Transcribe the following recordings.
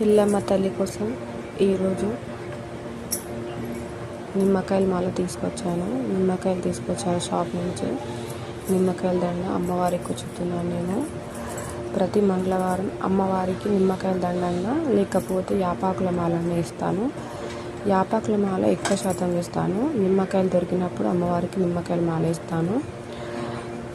పిల్లమ్మ తల్లి కోసం ఈరోజు నిమ్మకాయలు మాల తీసుకొచ్చాను. నిమ్మకాయలు తీసుకొచ్చాను షాప్ నుంచి. నిమ్మకాయల దండ అమ్మవారికి కూర్చుతున్నాను నేను. ప్రతి మంగళవారం అమ్మవారికి నిమ్మకాయల దండంగా లేకపోతే యాపాకుల మాలను వేస్తాను యాపాకుల మాల ఎక్కువ శాతం వేస్తాను. నిమ్మకాయలు దొరికినప్పుడు అమ్మవారికి నిమ్మకాయల మాల వేస్తాను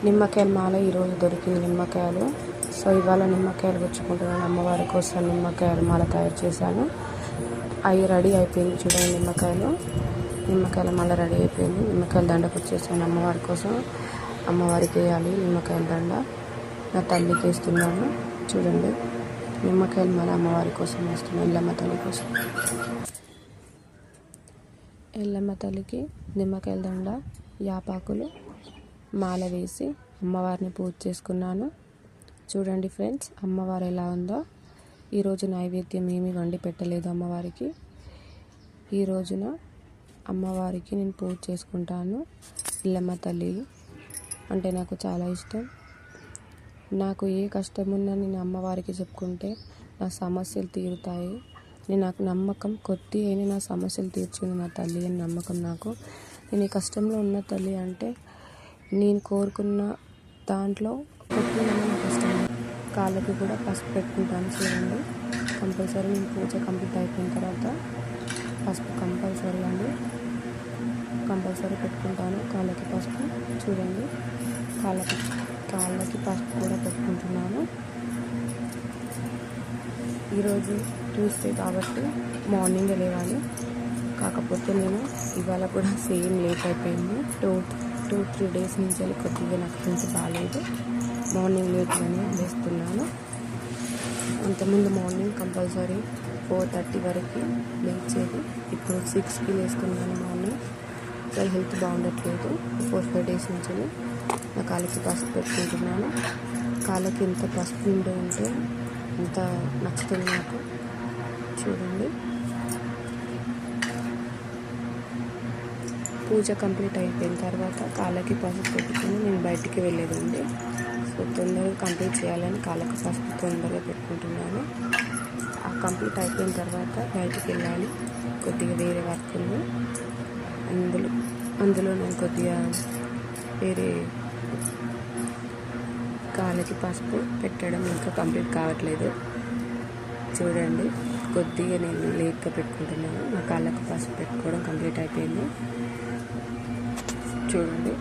నిమ్మకాయల మాల ఈరోజు దొరికింది నిమ్మకాయలు. సో ఇవాళ నిమ్మకాయలు గుచ్చుకుంటున్నాను. అమ్మవారి కోసం నిమ్మకాయలు మాల తయారు చేశాను. అవి రెడీ అయిపోయింది చూడండి నిమ్మకాయలు. నిమ్మకాయలు మాల రెడీ అయిపోయింది. నిమ్మకాయల దండకు వచ్చేసాను అమ్మవారి కోసం. అమ్మవారికి వేయాలి నిమ్మకాయల దండ. నా తల్లికి వేస్తున్నాను చూడండి. నిమ్మకాయలు మాల అమ్మవారి కోసం వేస్తున్నాను. ఎల్లమ్మ తల్లి కోసం. ఎల్లమ్మ తల్లికి నిమ్మకాయల దండ యాపాకులు మాల వేసి అమ్మవారిని పూజ చేసుకున్నాను. చూడండి ఫ్రెండ్స్ అమ్మవారు ఎలా ఉందో. ఈరోజు నైవేద్యం ఏమీ వండి పెట్టలేదు అమ్మవారికి. ఈ రోజున అమ్మవారికి నేను పూజ చేసుకుంటాను. ఇల్లమ్మ తల్లి అంటే నాకు చాలా ఇష్టం. నాకు ఏ కష్టమున్నా నేను అమ్మవారికి చెప్పుకుంటే నా సమస్యలు తీరుతాయి. నేను నాకు నమ్మకం కొద్ది అయినా నా సమస్యలు తీర్చుంది నా తల్లి అని నమ్మకం నాకు. నేను ఈ కష్టంలో ఉన్న తల్లి అంటే నేను కోరుకున్న దాంట్లో కొద్ది నా కష్టం కాళ్ళకి కూడా పసుపు పెట్టుకుంటాను చూడండి. కంపల్సరీ నేను పూజ కంప్లీట్ అయిపోయిన తర్వాత పసుపు కంపల్సరీ అండి. కంపల్సరీ పెట్టుకుంటాను కాళ్ళకి పసుపు చూడండి. కాళ్ళకి కాళ్ళకి పసుపు కూడా పెట్టుకుంటున్నాను. ఈరోజు ట్యూస్డే కాబట్టి మార్నింగ్ లేవాలి. కాకపోతే నేను ఇవాళ కూడా సేమ్ లేట్ అయిపోయింది. టూ టూ త్రీ డేస్ నుంచి వెళ్ళి కొద్దిగా నాకు కొంచెం బాగాలేదు మార్నింగ్ లేట్ కానీ వేస్తున్నాను ఇంతకుముందు మార్నింగ్ కంపల్సరీ ఫోర్ థర్టీ వరకు లేచేది ఇప్పుడు సిక్స్కి లేస్తున్నాను మార్నింగ్. అసలు హెల్త్ బాగుండట్లేదు. ఫోర్ ఫైవ్ డేస్ నుంచి నా కాళ్ళకి పసుపు పెట్టుకుంటున్నాను. కాళ్ళకి ఎంత పసుపు ఉండే ఉంటే అంత నచ్చుతుంది నాకు. చూడండి. పూజ కంప్లీట్ అయిపోయిన తర్వాత కాళ్ళకి పసుపు పెట్టుకుని నేను బయటికి వెళ్ళేదండి. తొందరగా కంప్లీట్ చేయాలని కాళ్ళకు పసుపు తొందరగా పెట్టుకుంటున్నాను. ఆ కంప్లీట్ అయిపోయిన తర్వాత బయటికి వెళ్ళాలి. కొద్దిగా వేరే వర్క్ ఉంది. అందులో అందులో నేను కొద్దిగా వేరే కాళ్ళకి పసుపు పెట్టడం ఇంకా కంప్లీట్ కావట్లేదు. చూడండి కొద్దిగా నేను లేట్గా పెట్టుకుంటున్నాను. నా కాళ్ళకు పసుపు పెట్టుకోవడం కంప్లీట్ అయిపోయింది. చూడండి.